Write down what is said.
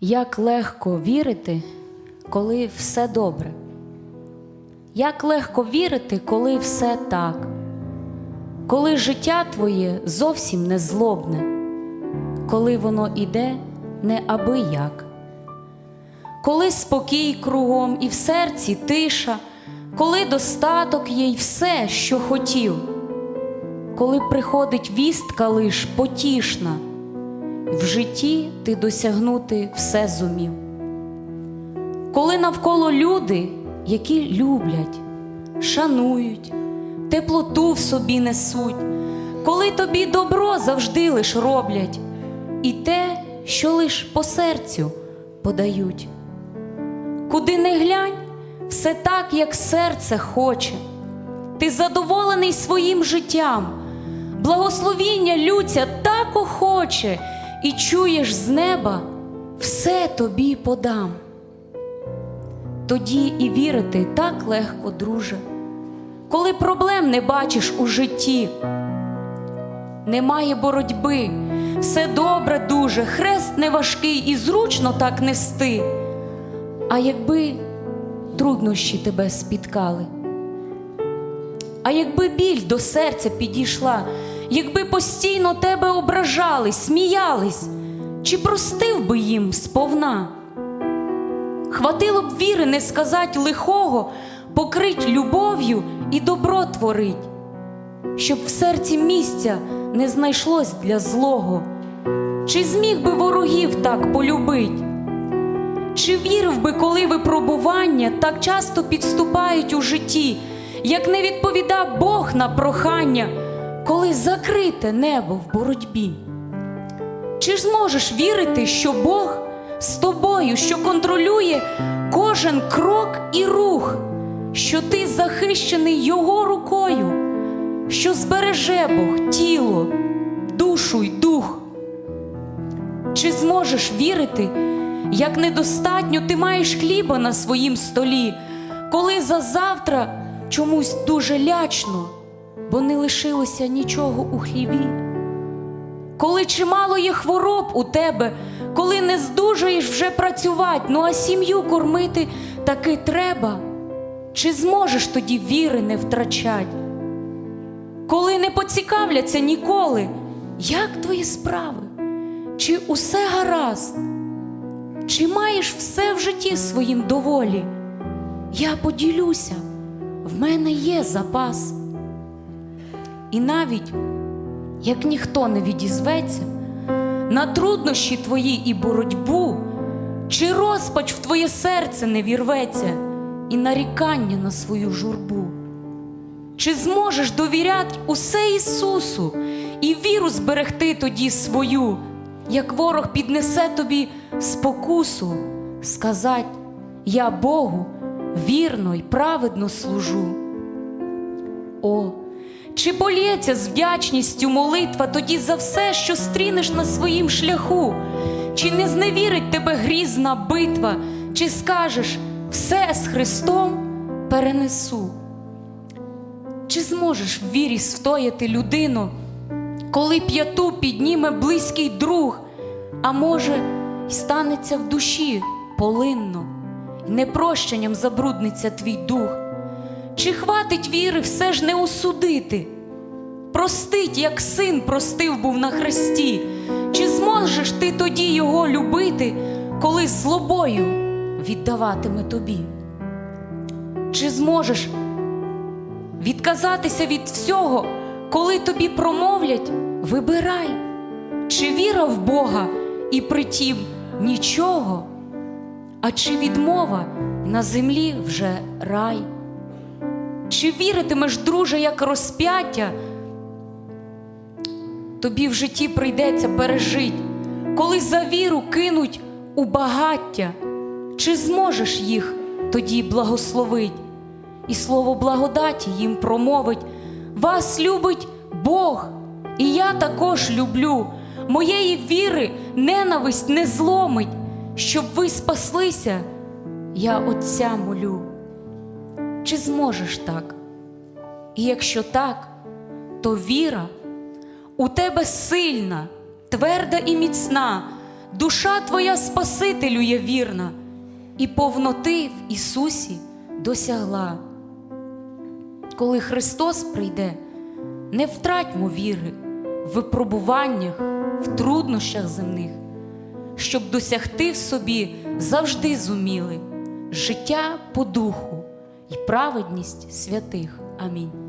Як легко вірити, коли все добре. Як легко вірити, коли все так, коли життя твоє зовсім не злобне, коли воно іде не аби як. Коли спокій кругом і в серці тиша, коли достаток є й все, що хотів, коли приходить вістка лиш потішна, в житті ти досягнути все зумів. Коли навколо люди, які люблять, шанують, теплоту в собі несуть, коли тобі добро завжди лиш роблять, і те, що лиш по серцю подають. Куди не глянь, все так, як серце хоче. Ти задоволений своїм життям, благословіння лються так охоче, і чуєш з неба, все тобі подам. Тоді і вірити так легко, друже, коли проблем не бачиш у житті. Немає боротьби, все добре дуже, хрест не важкий і зручно так нести. А якби труднощі тебе спіткали, а якби біль до серця підійшла, якби постійно тебе ображали, сміялись, чи простив би їм сповна? Хватило б віри не сказать лихого, покрить любов'ю і добро творить, щоб в серці місця не знайшлось для злого, чи зміг би ворогів так полюбить? Чи вірив би, коли випробування так часто підступають у житті, як не відповідав Бог на прохання, коли закрите небо в боротьбі? Чи ж зможеш вірити, що Бог з тобою, що контролює кожен крок і рух, що ти захищений Його рукою, що збереже Бог тіло, душу й дух? Чи зможеш вірити, як недостатньо ти маєш хліба на своїм столі, коли за завтра чомусь дуже лячно, бо не лишилося нічого у хліві? Коли чимало є хвороб у тебе, коли не здужаєш вже працювати, ну а сім'ю кормити таки треба, чи зможеш тоді віри не втрачать? Коли не поцікавляться ніколи, як твої справи? Чи усе гаразд? Чи маєш все в житті своїм доволі? Я поділюся, в мене є запас. І навіть як ніхто не відізветься, на труднощі твої і боротьбу, чи розпач в твоє серце не вірветься, і нарікання на свою журбу. Чи зможеш довіряти усе Ісусу і віру зберегти тоді свою, як ворог піднесе тобі спокусу, сказать, я Богу вірно й праведно служу. О, чи полється з вдячністю молитва тоді за все, що стрінеш на своїм шляху? Чи не зневірить тебе грізна битва, чи скажеш все з Христом перенесу? Чи зможеш в вірі стояти людину, коли п'яту підніме близький друг, а може, й станеться в душі полинно, і непрощенням забрудниться твій дух? Чи хватить віри все ж не осудити? Простить, як син простив був на хресті, чи зможеш ти тоді його любити, коли злобою віддаватиме тобі? Чи зможеш відказатися від всього, коли тобі промовлять вибирай, чи віра в Бога і притім нічого, а чи відмова на землі вже рай? Чи віритимеш, друже, як розп'яття? Тобі в житті прийдеться пережить, коли за віру кинуть у багаття, чи зможеш їх тоді благословить? І слово благодаті їм промовить: Вас любить Бог, і я також люблю. Моєї віри ненависть не зломить, щоб ви спаслися, я Отця молю. Чи зможеш так? І якщо так, то віра у тебе сильна, тверда і міцна, душа твоя Спасителю є вірна, і повноти в Ісусі досягла. Коли Христос прийде, не втратьмо віри в випробуваннях, в труднощах земних, щоб досягти в собі завжди зуміли життя по духу і праведність святих. Амінь.